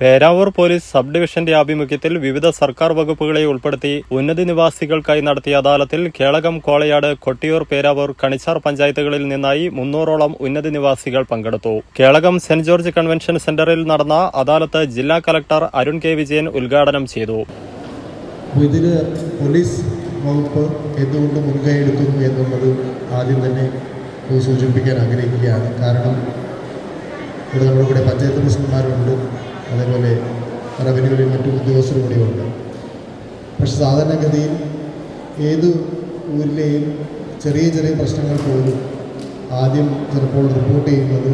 Peravoor police sub ഡിവിഷന്റെ ആഭിമുഖ്യത്തിൽ വിവിധ സർക്കാർ വകുപ്പുകളെ ഉൾപ്പെടുത്തി ഉന്നതി നിവാസികൾക്കായി നടത്തിയ അദാലത്തിൽ കേളകം കോളയാട് കൊട്ടിയൂർ പേരാവൂർ കണിച്ചാർ പഞ്ചായത്തുകളിൽ നിന്നായി മുന്നൂറോളം ഉന്നതി നിവാസികൾ പങ്കെടുത്തു. കേളകം സെന്റ് ജോർജ് കൺവെൻഷൻ സെന്ററിൽ നടന്ന അദാലത്ത് ജില്ലാ കലക്ടർ അരുൺ കെ. വിജയൻ ഉദ്ഘാടനം ചെയ്തു. ഇതിന് പോലീസ് വകുപ്പ് എന്തുകൊണ്ട് മുൻകൈ എടുക്കുന്നു എന്നുള്ളത് ആദ്യം തന്നെ സൂചിപ്പിക്കാൻ ആഗ്രഹിക്കുകയാണ്. കാരണം ഇവിടെ നമ്മുടെ കൂടെ പഞ്ചായത്ത് പ്രസിഡന്റുമാരുണ്ട്. അതേപോലെ റവന്യൂവിലും മറ്റു ഉദ്യോഗസ്ഥരും കൂടിയുണ്ട് പക്ഷെ സാധാരണഗതിയിൽ ഏത് ഊരിലെയും ചെറിയ ചെറിയ പ്രശ്നങ്ങൾ പോലും ആദ്യം ചിലപ്പോൾ റിപ്പോർട്ട് ചെയ്യുന്നത്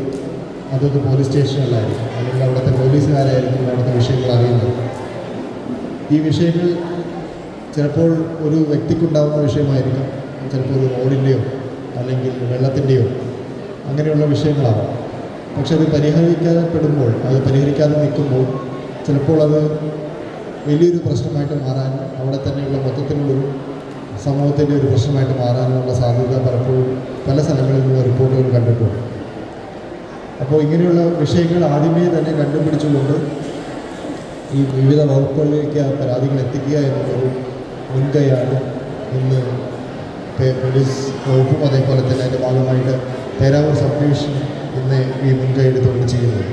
അതൊരു പോലീസ് സ്റ്റേഷനിലായിരിക്കും. അല്ലെങ്കിൽ അവിടുത്തെ പോലീസുകാരായിരിക്കും അവിടുത്തെ വിഷയങ്ങൾ അറിയുന്നത്. ഈ വിഷയങ്ങൾ ചിലപ്പോൾ ഒരു വ്യക്തിക്കുണ്ടാകുന്ന വിഷയമായിരിക്കാം. ചിലപ്പോൾ ഒരു റോഡിന്റെയോ അല്ലെങ്കിൽ വെള്ളത്തിന്റെയോ അങ്ങനെയുള്ള വിഷയങ്ങളാവാം. പക്ഷെ അത് പരിഹരിക്കപ്പെടുമ്പോൾ അത് പരിഹരിക്കാതെ നിൽക്കുമ്പോൾ ചിലപ്പോൾ അത് വലിയൊരു പ്രശ്നമായിട്ട് മാറാൻ അവിടെ തന്നെയുള്ള മൊത്തത്തിലുള്ളൊരു സമൂഹത്തിന്റെ ഒരു പ്രശ്നമായിട്ട് മാറാനുള്ള സാധ്യത പലപ്പോഴും പല സ്ഥലങ്ങളിൽ നിന്ന് റിപ്പോർട്ടുകൾ കണ്ടിട്ടുണ്ട്. അപ്പോൾ ഇങ്ങനെയുള്ള വിഷയങ്ങൾ ആദ്യമേ തന്നെ കണ്ടുപിടിച്ചുകൊണ്ട് ഈ വിവിധ വകുപ്പുകളിലേക്ക് ആ പരാതികൾ എത്തിക്കുക എന്നുള്ളൊരു മുൻകൈയാണ് ഇന്ന് പോലീസ് വകുപ്പും അതേപോലെ തന്നെ അതിന്റെ ഭാഗമായിട്ട് പേരാവൂർ സബ് ഡിവിഷൻ ഇന്ന് ഈ മുൻകൈ എടുത്തുകൊണ്ട് ചെയ്യുന്നത്.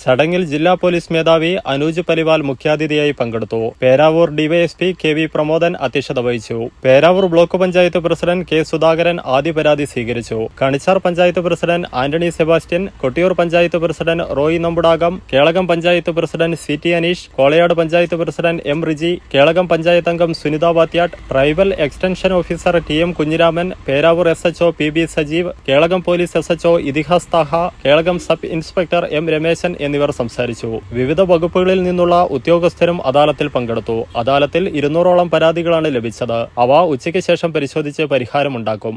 ചടങ്ങിൽ ജില്ലാ പോലീസ് മേധാവി അനൂജ് പരിവാൽ മുഖ്യാതിഥിയായി പങ്കെടുത്തു. Peravoor DYSP K V Pramodan അധ്യക്ഷത വഹിച്ചു. Peravoor block panchayat president K Sudhakaran ആദ്യ പരാതി സ്വീകരിച്ചു. Kanichar panchayat president Antony Sebastian Kottiyoor panchayat president Roy Nambudakam Kelakam panchayat president C T Aneesh Kolayad panchayat president M Riji Kelakam panchayat അംഗം Sunitha Vathyatt tribal extension officer T M Kunhiraman Peravoor S HO P B Sajeev Kelakam police S HO Ithihas Thaha Kelakam sub inspector M Rameshan എന്നിവർ സംസാരിച്ചു. വിവിധ വകുപ്പുകളിൽ നിന്നുള്ള ഉദ്യോഗസ്ഥരും അദാലത്തിൽ പങ്കെടുത്തു. അദാലത്തിൽ ഇരുന്നൂറോളം പരാതികളാണ് ലഭിച്ചത്. അവ ഉച്ചയ്ക്ക് ശേഷം പരിശോധിച്ച് പരിഹാരമുണ്ടാക്കും.